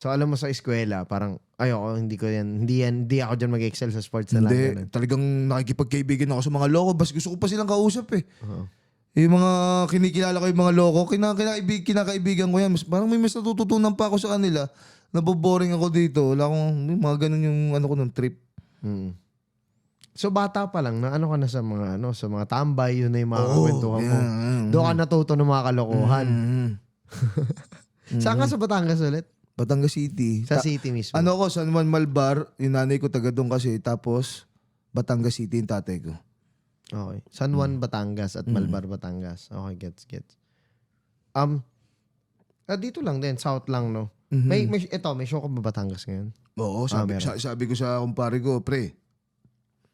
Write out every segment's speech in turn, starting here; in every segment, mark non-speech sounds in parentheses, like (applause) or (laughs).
So alam mo sa eskwela, parang ayoko, hindi ko yan, hindi yan, hindi ako dyan mag-excel sa sports na lang. Hindi, ganun. talagang nakikipagkaibigan ako sa mga loko. Bas gusto ko pa silang kausap eh. Oo. Yung mga kinikilala ko yung mga loko, kina, kinakaibig, kinakaibigan ko yan. Mas, parang may mas natututunan pa ako sa kanila. Naboboring ako dito. Wala akong, may mga ganun yung ano ko ng trip. Mm. So bata pa lang na ano ka na sa mga ano sa mga tambay yun na yung mga Oo, kwentuhan mo. yan, yan. Doon ka natuto ng mga kalokohan. Mm. (laughs) Saan ka sa Batangas ulit? Batangas City. Sa Ta- city mismo. ano ko, San Juan Malbar. Yung nanay ko taga doon kasi. Tapos, Batangas City yung tatay ko. Okay. San Juan, Mm. Batangas at Malbar, Batangas. Okay, gets, gets. Um, ah, dito lang din, south lang, no? Mhm. May, may, ito, may show ka ba Batangas ngayon? Oo, sabi, meron. sa- sabi ko sa kumpare ko, pre,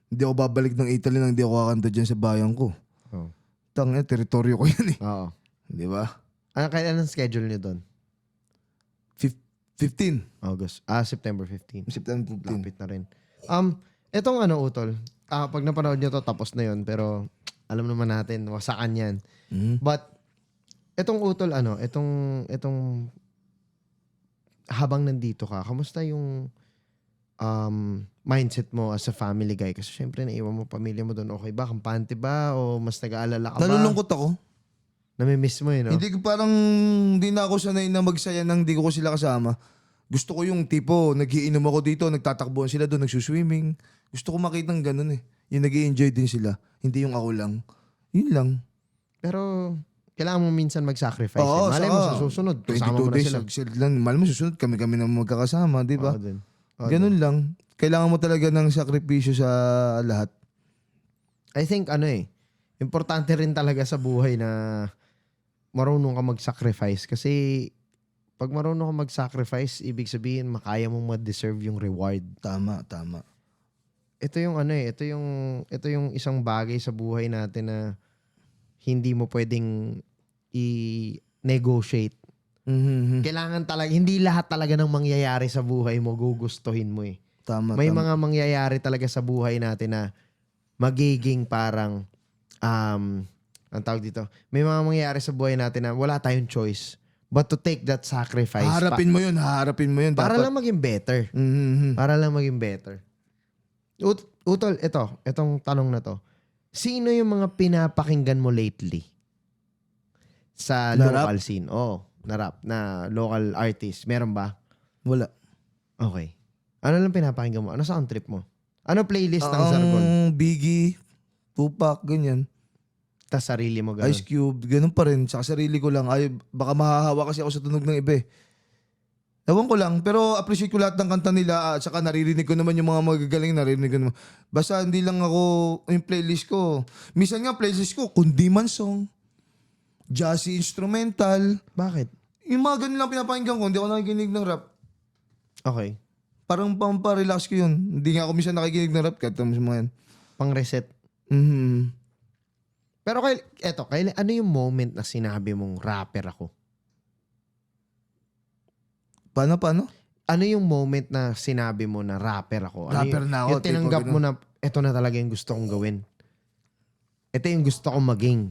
hindi ako babalik ng Italy nang hindi ako kakanta dyan sa bayan ko. Oo. Tangina, teritoryo ko (laughs) yan eh. Oo. Di ba? Ano, kailan ang schedule niyo doon? Fif- 15. August. Ah, September 15. September 15. Lapit na rin. Um, etong ano, Utol, ah, pag napanood nyo to, tapos na yun. Pero, alam naman natin, wasakan yan. Mhm. But, etong Utol, ano, etong, etong, habang nandito ka, kamusta yung um, mindset mo as a family guy? Kasi syempre, naiwan mo pamilya mo doon. Okay ba? Kampante ba? O mas nag-aalala ka ba? Nalulungkot ako. Namimiss mo yun, no? Hindi ko parang, hindi na ako sanay na magsaya nang hindi ko sila kasama. Gusto ko yung tipo, nagiinom ako dito, nagtatakbuhan sila doon, nagsuswimming. Gusto ko makita ng ganun eh. Yung nag enjoy din sila. Hindi yung ako lang. Yun lang. Pero, kailangan mo minsan mag-sacrifice. Oo, eh. Malay mo saka, sa susunod, kasama mo 22 na days, sila. nag lang. Malam mo susunod, kami-kami na magkakasama, di ba? Oo din. Oo din. Ganun lang. Kailangan mo talaga ng sakripisyo sa lahat. I think ano eh, importante rin talaga sa buhay na marunong ka mag-sacrifice kasi pag marunong ka mag-sacrifice, ibig sabihin makaya mong ma-deserve yung reward. Tama, tama. Ito yung ano eh, ito yung ito yung isang bagay sa buhay natin na hindi mo pwedeng i-negotiate. Mhm. Kailangan talaga, hindi lahat talaga ng mangyayari sa buhay mo gugustuhin mo eh. Tama, May tama. mga mangyayari talaga sa buhay natin na magiging parang um ang tawag dito. May mga mangyayari sa buhay natin na wala tayong choice but to take that sacrifice Haharapin mo yun, haharapin mo yun. pa- para Dapat. lang maging better. Mhm. Para lang maging better. Ut- Utol, ito, itong tanong na to. Sino yung mga pinapakinggan mo lately? Sa Na local scene. Oo, na rap, na local artist. Meron ba? Wala. Okay. Ano lang pinapakinggan mo? Ano sound trip mo? Ano playlist ng? Ang Biggie, Tupac, ganyan. Tas sarili mo ganun. Ice Cube, ganun pa rin. Sa sarili ko lang. Ay, baka mahahawa kasi ako sa tunog ng iba eh. Ewan ko lang, pero appreciate ko lahat ng kanta nila at saka naririnig ko naman yung mga magagaling, naririnig ko naman. Basta hindi lang ako, yung playlist ko. Minsan nga playlist ko, kundi man song, jazzy instrumental. Bakit? Yung mga ganun lang pinapakinggan ko, hindi ako nakikinig ng rap. Okay. Parang pampa-relax ko yun. Hindi nga ako minsan nakikinig ng rap kahit sa mga yan. Pang reset. Mhm. Pero kay, eto, kay, ano yung moment na sinabi mong rapper ako? Paano, paano? Ano yung moment na sinabi mo na rapper ako? Ano Rapper yung, na ako, Yung tinanggap mo na, eto na talaga yung gusto kong gawin. Ito yung gusto kong maging.